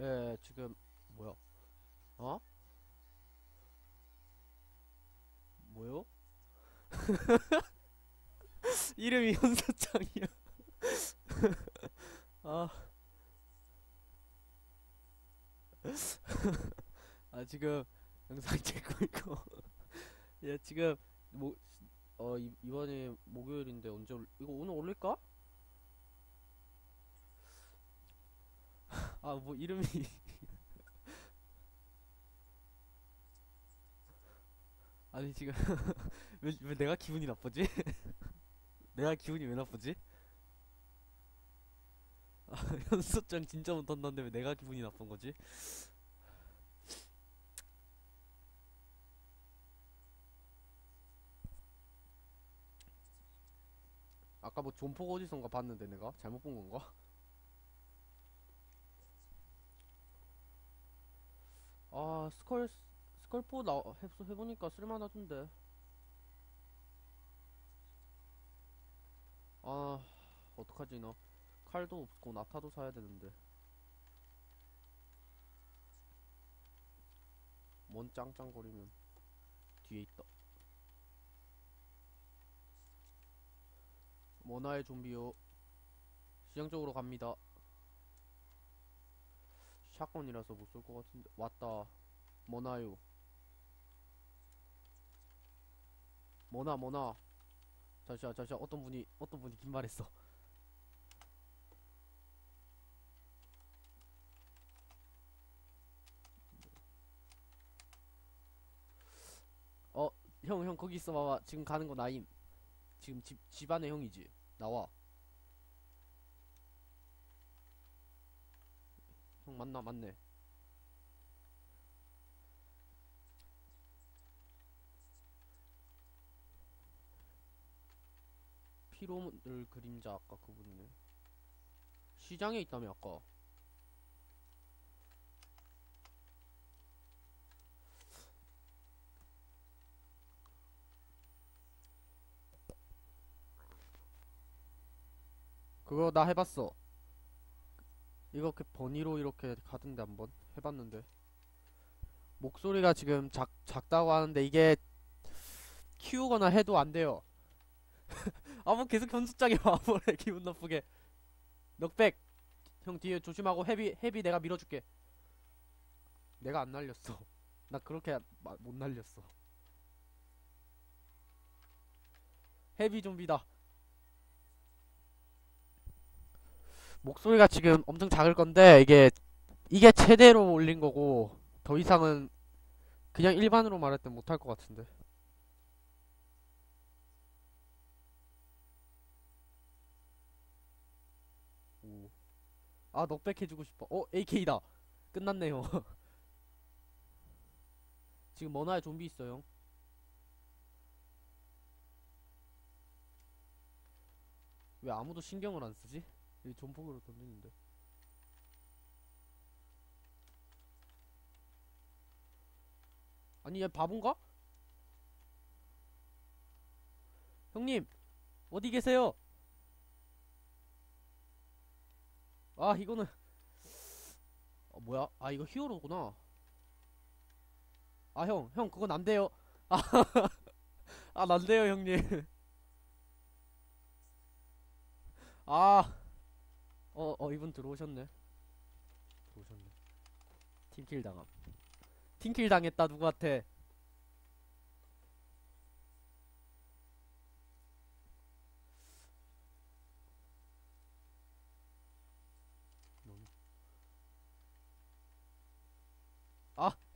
예, 지금 뭐야? 어? 뭐요? 이름이 현서짱이야. 아. 아 지금 영상 찍고 있고. 예, 지금 뭐 어, 이, 이번에 목요일인데 언제 올, 이거 오늘 올릴까? 아, 뭐 이름이 아니 지금 왜, 왜 내가 기분이 나쁘지? 내가 기분이 왜 나쁘지? 아, 연습장 진짜 못한다는데 왜 내가 기분이 나쁜 거지? 아까 뭐 존포가 어디선가 봤는데 내가 잘못 본 건가? 아 스컬 스컬포 나 해, 해보니까 쓸만하던데. 아 어떡하지 너? 칼도 없고 나타도 사야 되는데. 뭔 짱짱거리면 뒤에 있다. 모나의 좀비요. 시장 쪽으로 갑니다. 샷건이라서 못 쏠 것 같은데. 왔다 모나요. 모나 모나. 잠시만 잠시만 어떤 분이 어떤 분이 긴 말했어? 어 형 형 거기 있어 봐봐. 지금 가는 거 나임. 지금 집 집안의 형이지. 나와. 형 맞나? 맞네 피로물 그림자 아까 그분이네. 시장에 있다며 아까. 그거 나 해봤어. 이렇게 버니로 이렇게 가던데 한번. 해봤는데. 목소리가 지금 작, 작다고 하는데 이게 키우거나 해도 안 돼요 아뭐 계속 현수장에 와버려. 기분 나쁘게. 넉백. 형 뒤에 조심하고 헤비 헤비 내가 밀어줄게. 내가 안 날렸어. 나 그렇게 마- 못 날렸어. 헤비 좀비다. 목소리가 지금 엄청 작을 건데 이게 이게 최대로 올린 거고 더 이상은 그냥 일반으로 말할 땐 못할 것 같은데 오. 아 넉백 해주고 싶어 어 AK다 끝났네요 지금 머나에 좀비 있어요 왜 아무도 신경을 안 쓰지? 이 존폭으로 던지는데 아니 얘 바본가? 형님 어디 계세요? 아 이거는 어, 뭐야? 아 이거 히어로구나 아 형 형 그건 안 돼요 아, 아 난데요 형님 아 어, 어, 이분 들어오셨네. 들어오셨네. 팀킬 당함. 팀킬 당했다, 누구한테.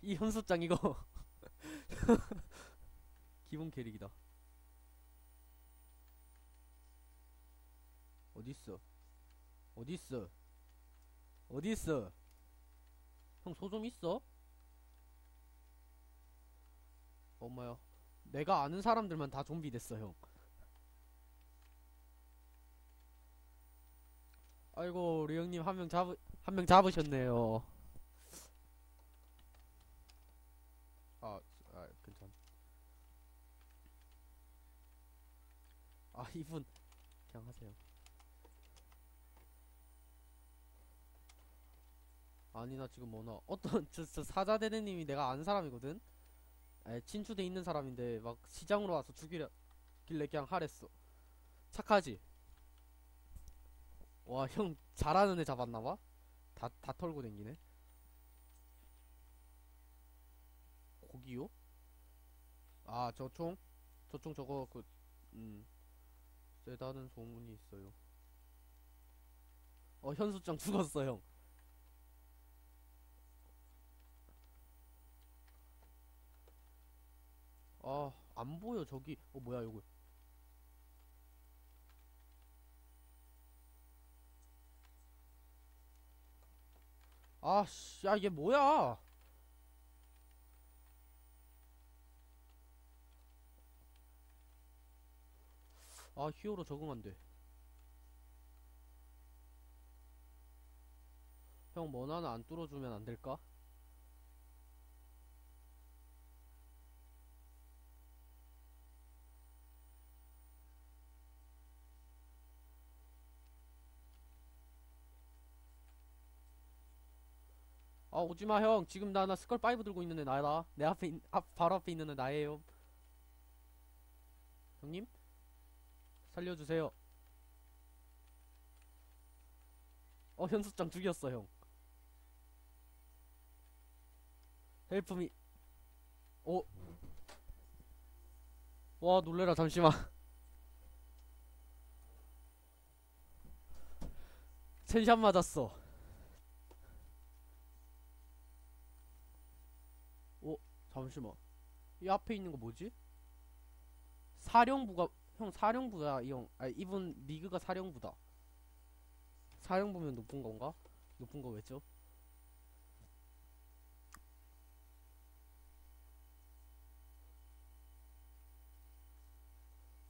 이 현수장 이거. 기본 캐릭이다. 어딨어? 어딨어? 어딨어? 형 소 좀 있어? 엄마야 내가 아는 사람들만 다 좀비 됐어 형 아이고 우리 형님 한 명 잡으 한 명 잡으셨네요 아, 아 괜찮 아 이분. 그냥 하세요. 아 아니 나 지금 뭐나. 어떤 저, 저 사자대대님이 내가 아는 사람이거든? 에, 친추돼 있는 사람인데 막 시장으로 와서 죽이려 길래 그냥 하랬어. 착하지? 와 형 잘하는 애 잡았나봐? 다 다 털고 댕기네. 고기요? 아 저 총? 저 총 저거 그 음 세다는 소문이 있어요 어 현수장 죽었어 형 아, 안 보여, 저기. 어, 뭐야, 이거. 아, 씨, 야, 이게 뭐야? 아, 히어로 적응 안 돼. 형, 뭐 하나 안 뚫어주면 안 될까? 아 오지마 형 지금 나 나 스컬 5 들고 있는데 나다 내 앞에 있- 앞 바로 앞에 있는 애 나예요 형님 살려주세요 어 현수장 죽였어 형 헬프미 오. 와 놀래라 잠시만 첸샷 맞았어 잠시만. 이 앞에 있는 거 뭐지? 사령부가 형 사령부야 이 형. 아 이분 리그가 사령부다. 사령부면 높은 건가? 높은 거 왜죠?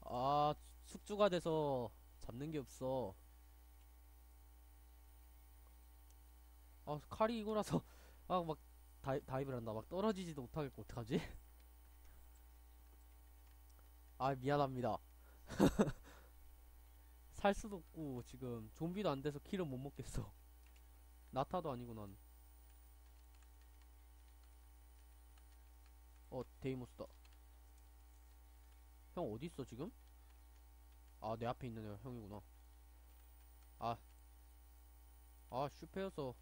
아 숙주가 돼서 잡는 게 없어. 아 칼이 이거라서 아 막 다이, 다이브를 한다. 막 떨어지지도 못하겠고, 어떡하지? 아, 미안합니다. 살 수도 없고, 지금, 좀비도 안 돼서 킬은 못 먹겠어. 나타도 아니고, 난. 어, 데이모스다. 형, 어디있어, 지금? 아, 내 앞에 있는 형이구나. 아. 아, 슈페여서.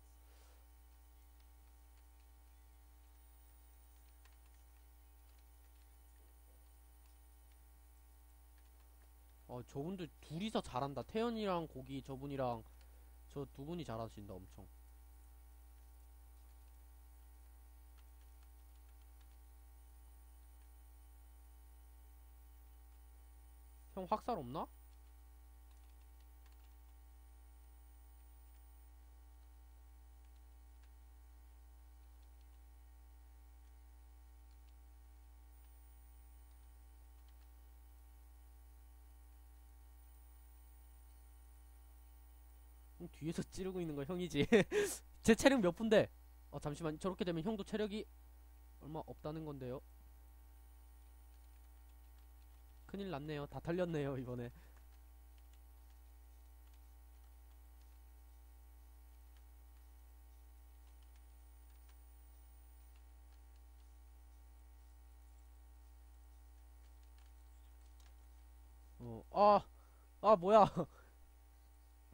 어, 저분들 둘이서 잘한다. 태연이랑 고기 저분이랑 저 두 분이 잘하신다, 엄청. 형 확살 없나? 형 뒤에서 찌르고 있는 건 형이지. 제 체력 몇 분데? 어 잠시만 저렇게 되면 형도 체력이 얼마 없다는 건데요. 큰일 났네요. 다 털렸네요 이번에. 어, 아, 아 뭐야?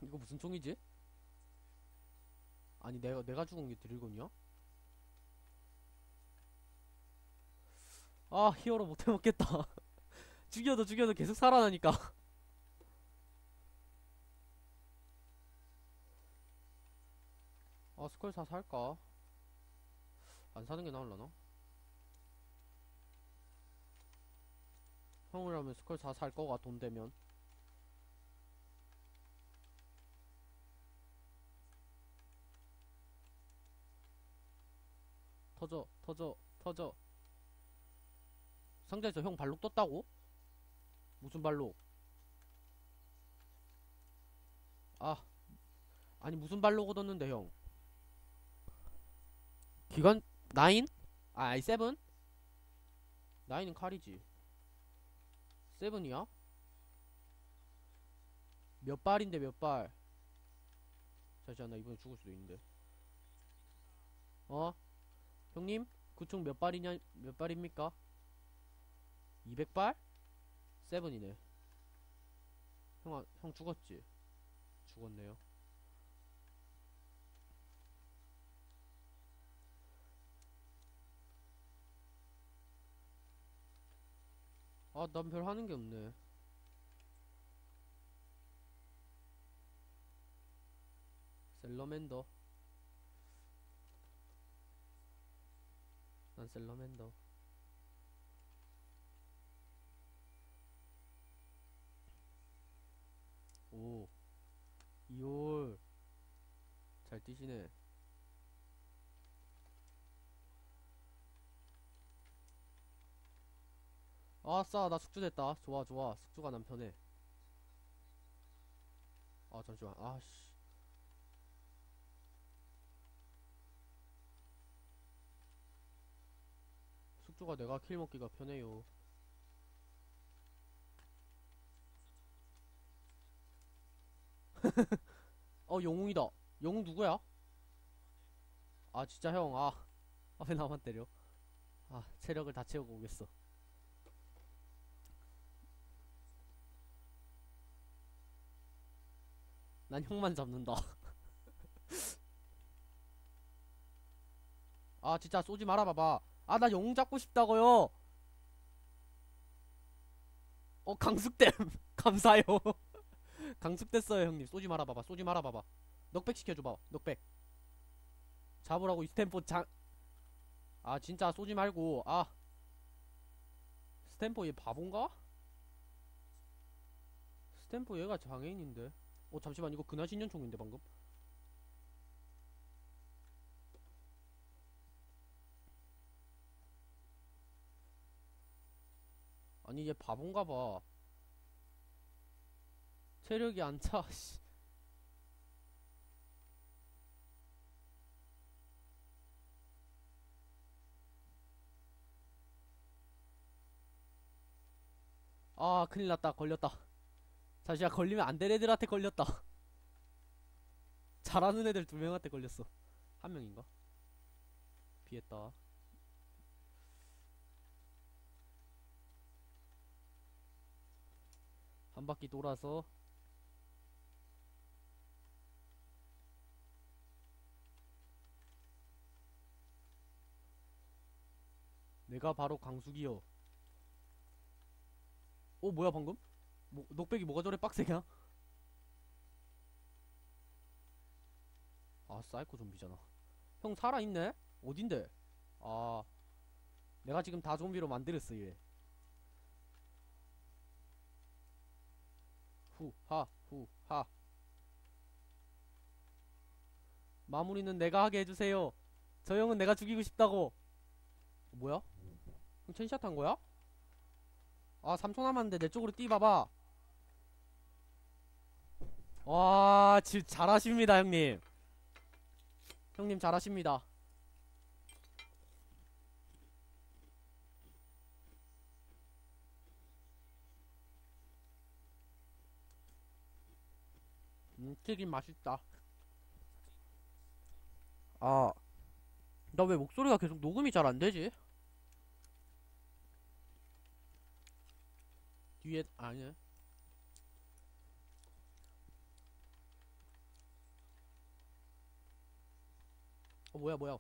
이거 무슨 총이지? 아니 내가 내가 죽은 게 드래곤이야? 아 히어로 못 해 먹겠다 죽여도 죽여도 계속 살아나니까 아 스컬 사 살까? 안 사는 게 나을라나? 형이라면 스컬 사 살 거가 돈 되면 터져 터져 터져 상자에서 형 발록 떴다고? 무슨 발록? 아 아니 무슨 발록 얻었는데 형 기관 나인? 아 아니 세븐? 나인은 칼이지 세븐이야? 몇 발인데 몇 발? 잠시만 나 이번에 죽을 수도 있는데 어? 형님? 구총 몇 발이냐, 몇 발입니까? 200발? 세븐이네. 형, 아, 형 죽었지? 죽었네요. 아, 난 별 하는 게 없네. 셀러맨더. 난 셀러맨더. 오. 이올. 잘 뛰시네. 아싸, 나 숙주 됐다. 좋아, 좋아. 숙주가 난 편해. 아, 잠시만. 아씨. 숙주가 내가 킬 먹기가 편해요. 어, 영웅이다. 영웅 누구야? 아, 진짜 형. 아, 아, 왜 나만 때려? 아, 체력을 다 채우고 오겠어. 난 형만 잡는다. 아, 진짜 쏘지 말아 봐봐. 아, 나 영웅 잡고 싶다고요. 어, 강숙댐. 감사해요. 강숙됐어요, 형님. 쏘지 말아 봐봐. 쏘지 말아 봐봐. 넉백 시켜줘 봐. 넉백. 잡으라고 이 스탬프 장. 아, 진짜 쏘지 말고. 아. 스탬프 얘 바본가? 스탬프 얘가 장애인인데. 어, 잠시만. 이거 근하신년총인데, 방금. 아니, 얘 바본가 봐. 체력이 안 차, 씨. 아, 큰일 났다. 걸렸다. 잠시만, 걸리면 안 될 애들한테 걸렸다. 잘하는 애들 두 명한테 걸렸어. 한 명인가? 피했다. 한 바퀴 돌아서 내가 바로 강숙이여. 어 뭐야 방금? 뭐, 녹백이 뭐가 저래 빡세냐? 아 사이코 좀비잖아. 형 살아있네? 어딘데? 아 내가 지금 다 좀비로 만들었어 얘. 후하 후하 마무리는 내가 하게 해주세요. 저 형은 내가 죽이고 싶다고. 어, 뭐야? 형 첸샷 한 거야? 아 3초 남았는데 내 쪽으로 뛰봐봐. 와, 지 잘하십니다, 형님. 형님 잘하십니다. 음, 튀김 맛있다. 아, 나 왜 목소리가 계속 녹음이 잘 안 되지? 뒤에 아니야. 어 뭐야 뭐야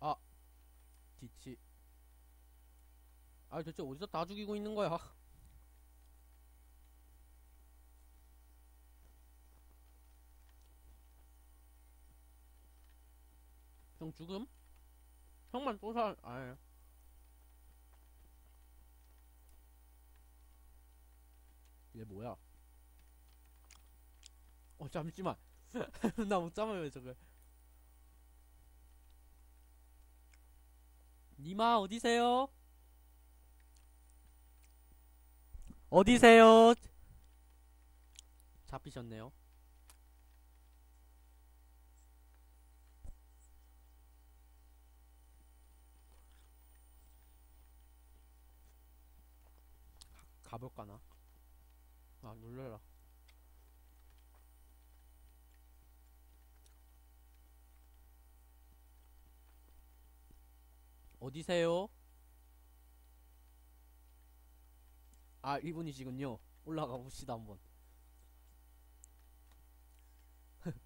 아 뒤치 아 대체 어디서 다 죽이고 있는 거야 형 죽음? 형만 또 살, 아예. 얘 뭐야? 어, 잠시만. 나못 참아요, 저걸. 니마, 어디세요? 어디세요? 잡히셨네요. 가볼까나? 아 놀래라. 어디세요? 아, 이분이시군요. 올라가 봅시다, 한번.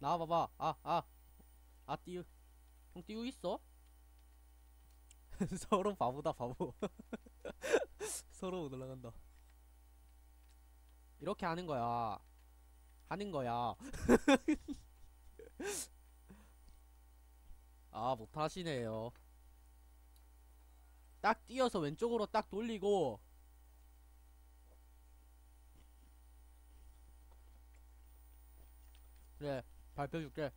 나와봐봐. 아, 아. 아, 띠우. 형, 띠우 있어? 서로 바보다, 바보. 서로 못 올라간다. 이렇게 하는 거야. 하는 거야. 아, 못하시네요. 딱 뛰어서 왼쪽으로 딱 돌리고, 그래, 밟혀줄게.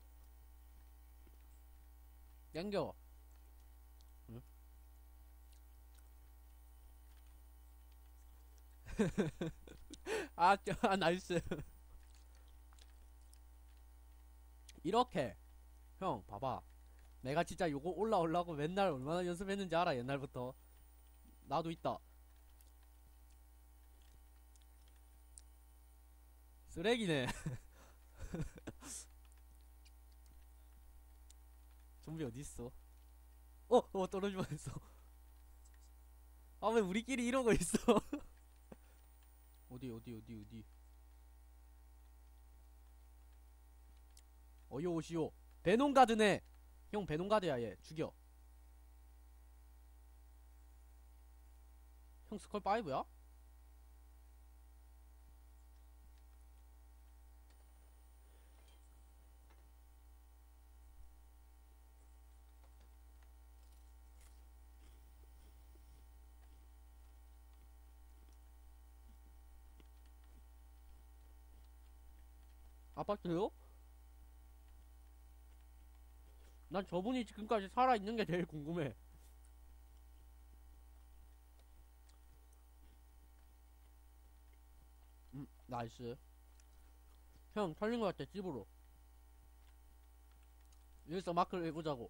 땡겨. 응? 아, 저, 아, 나이스. 이렇게. 형, 봐봐. 내가 진짜 요거 올라오려고 맨날 얼마나 연습했는지 알아, 옛날부터. 나도 있다. 쓰레기네. 좀비 어딨어? 어, 어, 떨어질 뻔했어. 아, 왜 우리끼리 이러고 있어? 어디, 어디, 어디, 어디. 어여 오시오. 베놈가드네. 형 베놈가드야 얘. 죽여. 형 스컬 5야? 아파트요? 난 저분이 지금까지 살아있는 게 제일 궁금해. 음, 나이스. 형, 털린 것 같아, 집으로. 여기서 마크를 해보자고.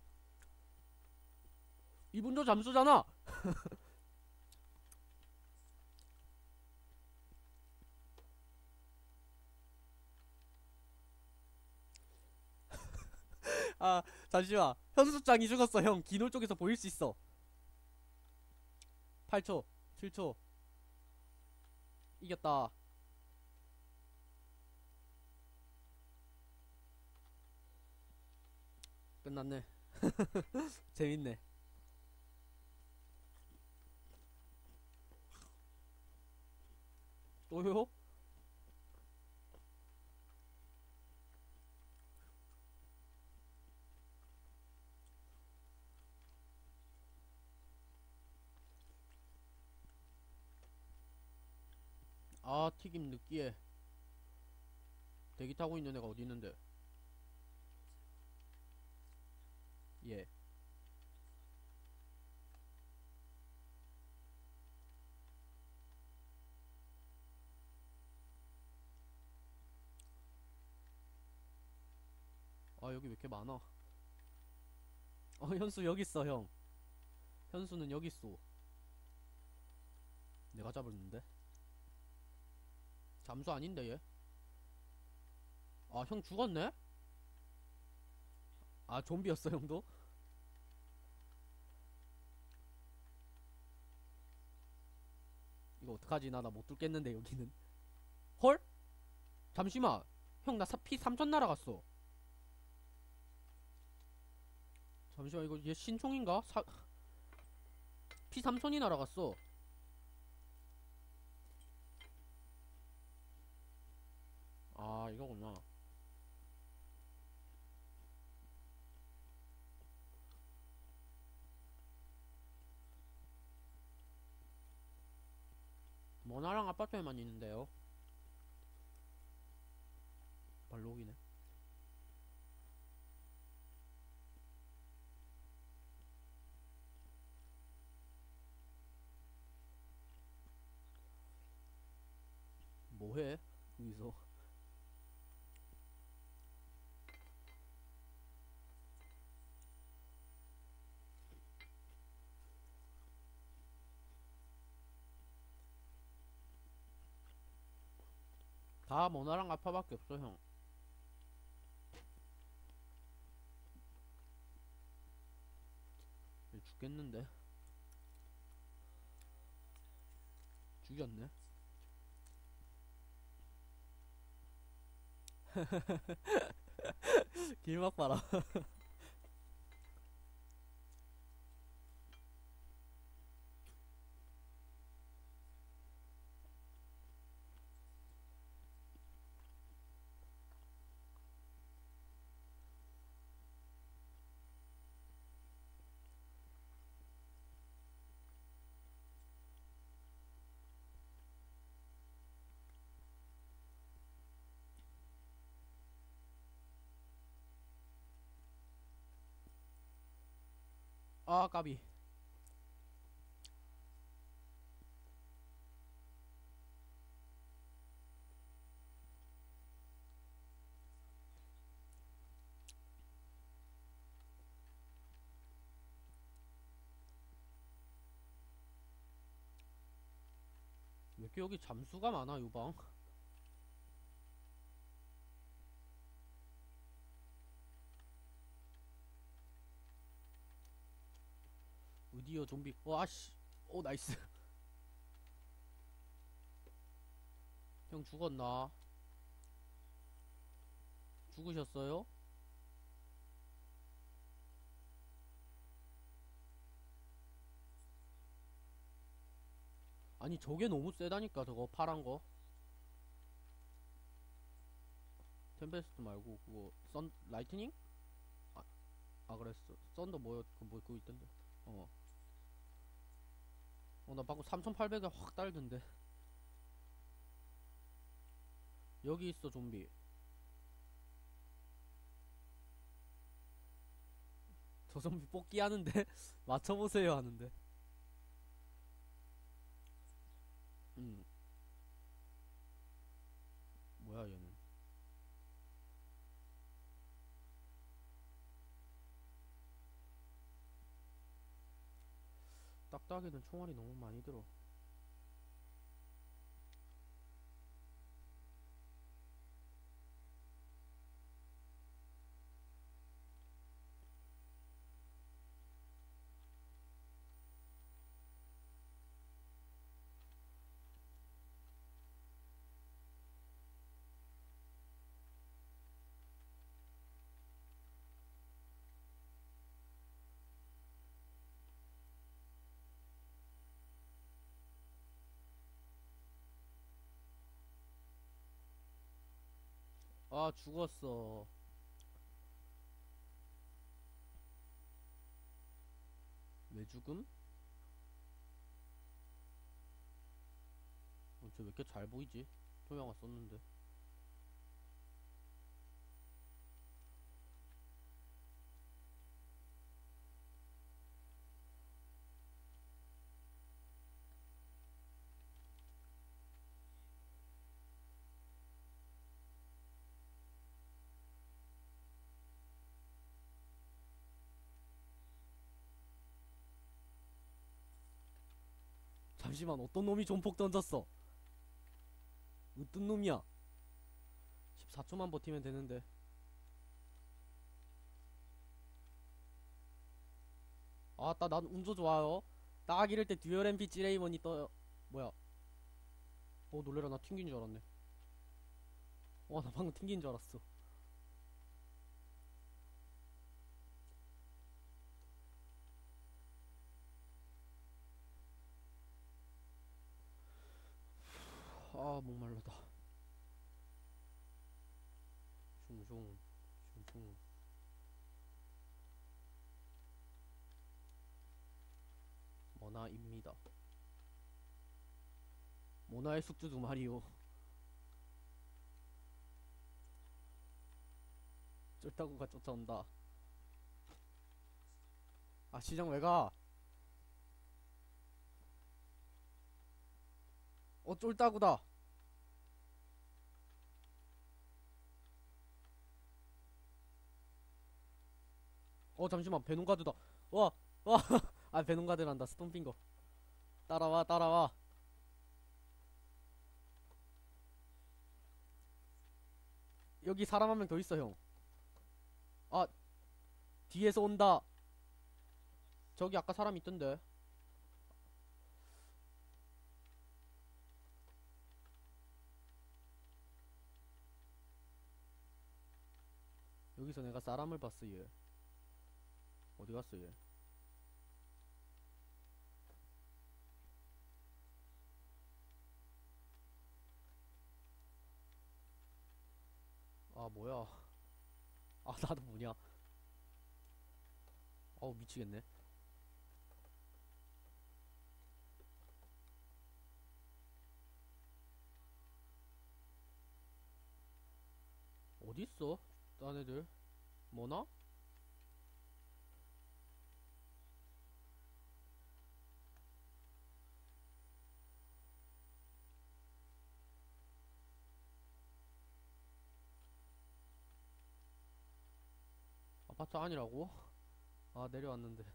이분도 잠수잖아! 아, 잠시만. 현수장이 죽었어, 형. 기노 쪽에서 보일 수 있어. 8초, 7초. 이겼다. 끝났네. 재밌네. 또요? 아 튀김 느끼해 대기 타고 있는 애가 어디 있는데? 예. 아 여기 왜 이렇게 많아? 어 현수 여기 있어 형. 현수는 여기 있어. 내가 잡았는데 잠수 아닌데 얘? 아 형 죽었네? 아 좀비였어 형도? 이거 어떡하지 나 나 못 뚫겠는데 여기는 헐? 잠시만 형 나 피 3천 날아갔어 잠시만 이거 얘 신총인가? 사... 피 3천이 날아갔어 아 이거구나. 모나랑 아파트에만 있는데요. 발록이네. 뭐해 여기서 다 모나랑 아파밖에 없어 형. 죽겠는데? 죽였네. 길막 봐라 아 까비. 왜 이렇게 여기 잠수가 많아 유방 어디요 좀비. 와씨. 오 나이스. 형 죽었나? 죽으셨어요? 아니 저게 너무 세다니까 저거 파란거. 템페스트 말고 그거 선 라이트닝? 아, 아 그랬어. 썬더 뭐였 그뭐 그거 있던데. 어 어, 나 방금 3800에 확 딸던데. 여기 있어, 좀비. 저 좀비 뽑기 하는데? 맞춰보세요 하는데. 음. 뭐야, 얘는. 딱딱이는 총알이 너무 많이 들어. 아, 죽었어. 왜 죽음? 어, 쟤왜 이렇게 잘 보이지? 표명아 썼는데. 잠시만, 어떤 놈이 존폭 던졌어? 어떤 놈이야? 14초만 버티면 되는데. 아따, 난 운조 좋아요. 딱 이럴 때 듀얼 MP 찌레이먼이 떠요. 뭐야? 어, 놀래라, 나 튕긴 줄 알았네. 와, 나 방금 튕긴 줄 알았어. 아, 목말라다. 슝슝, 슝슝. 모나입니다. 모나의 숙주 두 마리요. 쫄따구가 쫓아온다. 아, 시장 왜 가? 어, 쫄따구다. 어, 잠시만, 베놈가드다. 와, 와, 아, 베놈가드란다. 스톰핑거. 따라와, 따라와. 여기 사람 한 명 더 있어, 형. 아, 뒤에서 온다. 저기 아까 사람 있던데. 여기서 내가 사람을 봤어 얘. 어디 갔어 얘? 아 뭐야? 아 나도 뭐냐? 어우 미치겠네. 어디 있어? 딴 애들 뭐나? 아파트 아니라고? 아 내려왔는데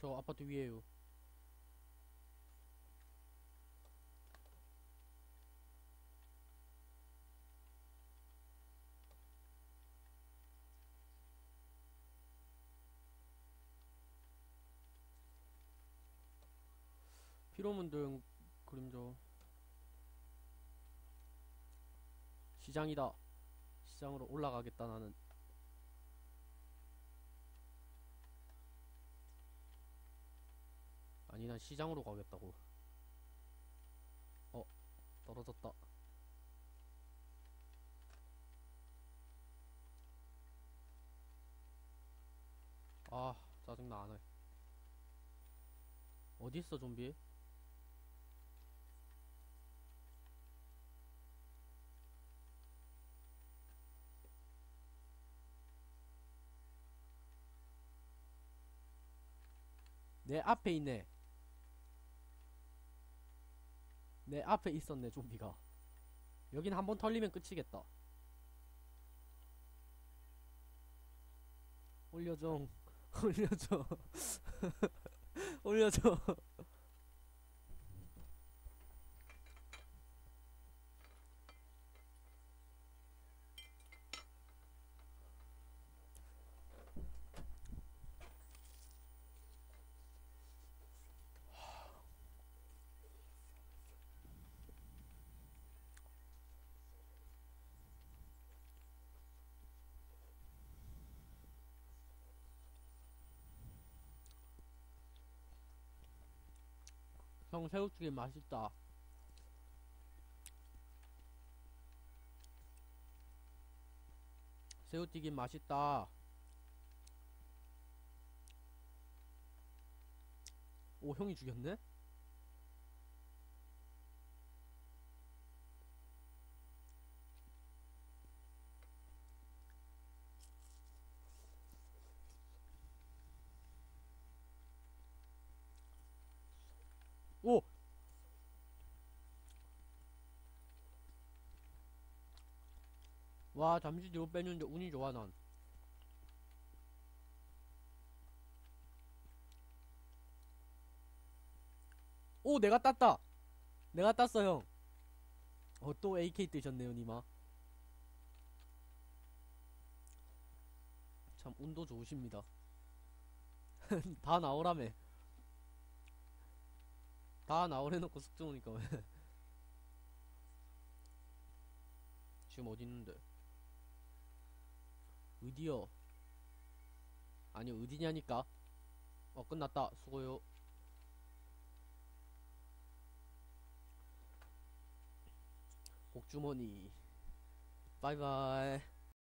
저 아파트 위에요 피로문등 그림자 시장이다. 시장으로 올라가겠다 나는. 아니 난 시장으로 가겠다고. 어 떨어졌다. 아 짜증나 안해. 어디있어 좀비 내 앞에 있네. 내 앞에 있었네, 좀비가. 여긴 한 번 털리면 끝이겠다. 올려줘. 올려줘. 올려줘. 형 새우튀김 맛있다. 새우튀김 맛있다. 오 형이 죽였네? 오! 와 잠시 뒤로 빼는데 운이 좋아 난. 오! 내가 땄다! 내가 땄어 형. 어 또 AK 뜨셨네요 니마. 참 운도 좋으십니다. 다 나오라며. 다 나오래놓고 숙제 오니까. 왜 지금 어디 있는데 어디요 아니 어디냐니까. 어 끝났다. 수고요. 복주머니. 바이바이